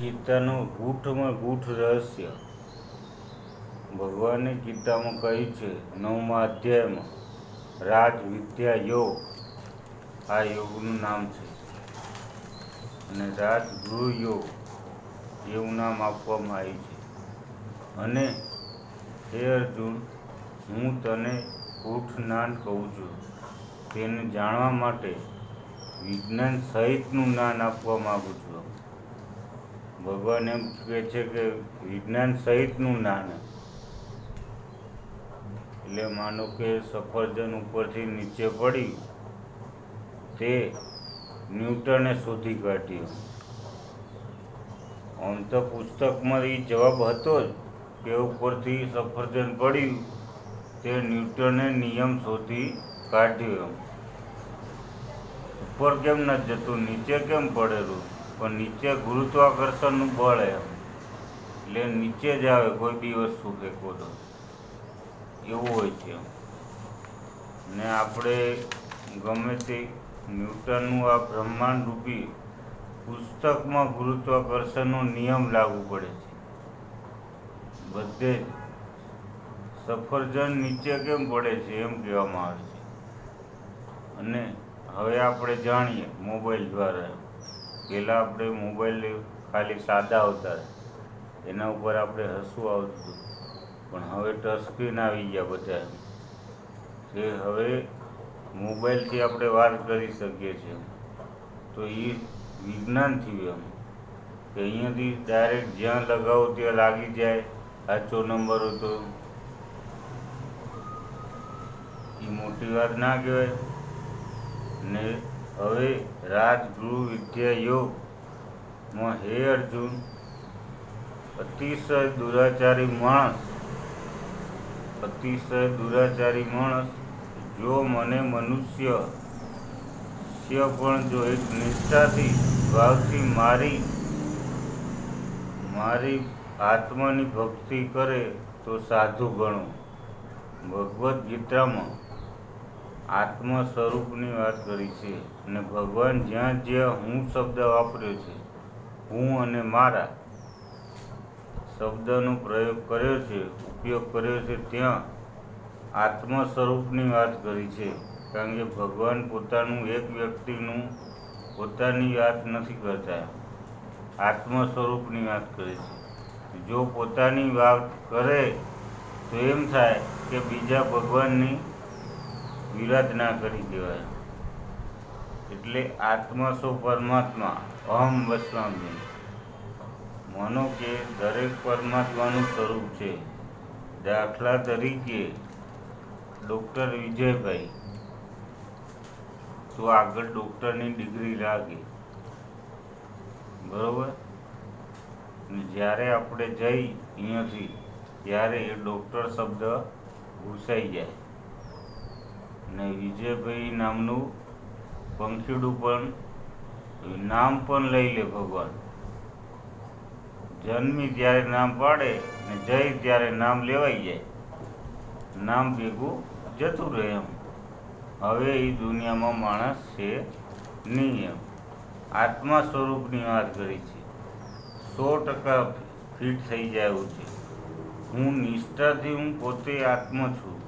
ગીતાનું ગૂઠમાં ગૂઠ રહસ્ય. ભગવાને ગીતામાં કહ્યું છે, નવમા અધ્યાયમાં રાજ વિદ્યા યોગ. આ યોગનું નામ છે. અને રાજગૃહ યોગ, એવું નામ આપવામાં આવ્યું છે. અને હે અર્જુન, હું તને ગૂઢ જ્ઞાન કહું છું. તેને જાણવા માટે વિજ્ઞાન સહિતનું જ્ઞાન આપવા માગું છું. ભગવાન એમ કહે છે કે વિજ્ઞાન સહિતનું જ્ઞાન એટલે માનો કે સફરજન ઉપરથી નીચે પડ્યું તે ન્યૂટને શોધી કાઢ્યું. આમ તો પુસ્તકમાં એ જવાબ હતો જ કે ઉપરથી સફરજન પડ્યું, તે ન્યૂટને નિયમ શોધી કાઢ્યો ઉપર કેમ ન જતું, નીચે કેમ પડેલું? પણ નીચે ગુરુત્વાકર્ષણનું બળ એમ. એટલે નીચે જ આવે કોઈ બી વસ્તુ ફેંકો તો એવું હોય છે ને આપણે ગમે તે ન્યૂટનનું આ બ્રહ્માંડ રૂપી પુસ્તકમાં ગુરુત્વાકર્ષણનો નિયમ લાગુ પડે છે. બધે જ. સફરજન નીચે કેમ પડે છે એમ કહેવામાં આવે છે. અને હવે આપણે જાણીએ મોબાઈલ દ્વારા. પહેલાં આપણે મોબાઈલ ખાલી સાદા આવતા એના ઉપર આપણે હસવું આવતું પણ હવે ટચ આવી ગયા બધા. જે હવે મોબાઈલથી આપણે વાત કરી શકીએ છીએ. તો એ વિજ્ઞાન થયું એમ. કે અહીંયાથી ડાયરેક્ટ જ્યાં લગાવો ત્યાં લાગી જાય. સાચો નંબર હતો એ મોટી વાત ના કહેવાય. ને હવે રાજગૃહ વિદ્યા યોગમાં હે અર્જુન, અતિશય દુરાચારી માણસ, અતિશય દુરાચારી માણસ, જો મને મનુષ્ય સ્ય પણ જો એક નિષ્ઠાથી ભાવથી મારી મારી આત્માની ભક્તિ કરે તો સાધુ ગણો. ભગવદ્ ગીતામાં આત્મ સ્વરૂપની વાત કરી છે અને ભગવાન જ્યાં જ્યાં હું શબ્દ વાપર્યો છે, હું અને મારા શબ્દનો પ્રયોગ કર્યો છે, ઉપયોગ કર્યો છે, ત્યાં આત્મ સ્વરૂપની વાત કરી છે. કારણ કે ભગવાન પોતાનું એક વ્યક્તિનું પોતાની વાત નથી કરતા આત્મ સ્વરૂપની વાત કરે છે. જો પોતાની વાત કરે તો એમ થાય કે બીજા ભગવાનની વિરાધના કરી દેવાય. એટલે આત્મા સો પરમાત્મા, અહમ વસ્વામી માનો કે દરેક પરમાત્માનું સ્વરૂપ છે. દાખલા તરીકે, ડૉક્ટર વિજયભાઈ. તો આગળ ડૉક્ટરની ડિગ્રી લાગે. બરોબર? ને જ્યારે આપણે જઈ અહીંયાથી, ત્યારે એ ડૉક્ટર શબ્દ ઘૂસાઈ જાય. ને વિજયભાઈ નામનું પંખીડું પણ નામ પણ લઈ લે ભગવાન. જન્મી ત્યારે નામ પાડે ને જય ત્યારે નામ લેવાઈ જાય. નામ ભેગું જતું રહે એમ. હવે એ દુનિયામાં માણસ છે નહીં એમ. આત્મા સ્વરૂપની વાત કરી છે. સો ટકા ફિટ થઈ જાય છે. હું નિષ્ઠાથી હું પોતે આત્મા છું.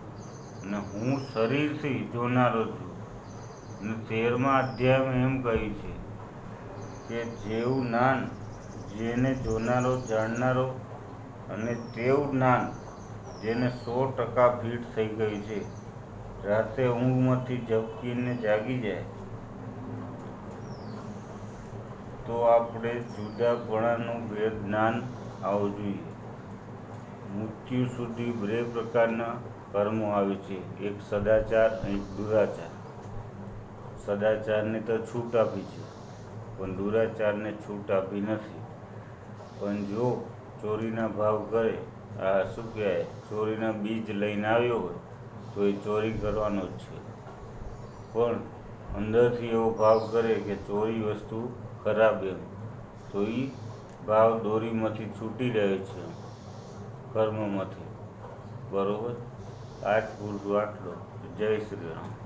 અને હું શરીરથી જોનારો છું. ને તેરમા અધ્યાયમાં એમ કહ્યું છે કે જેવું જ્ઞાન જેને જોનારો, જાણનારો અને તેવું જ્ઞાન જેને સો ટકા ફિટ થઈ ગયું છે, રાતે ઊંઘમાંથી ઝબકીને જાગી જાય. તો આપણે જુદાપણાનું ભેદ જ્ઞાન આવવું જોઈએ. મૃત્યુ સુધી બે પ્રકારના કર્મો આવે છે. એક સદાચાર એક દુરાચાર. સદાચારને તો છૂટ આપી છે, પણ દુરાચારને છૂટ આપી નથી. પણ જો ચોરીના ભાવ કરે, આ શું કહેવાય, ચોરીના બીજ લઈને આવ્યો હોય, તો એ ચોરી કરવાનો જ છે. પણ અંદરથી એવો ભાવ કરે કે ચોરી વસ્તુ ખરાબ એમ, તો એ ભાવ દોરીમાંથી છૂટી રહ્યો છે. કર્મમાંથી બરોબર? આજ ગુરુ આટલો જય શ્રી રામ.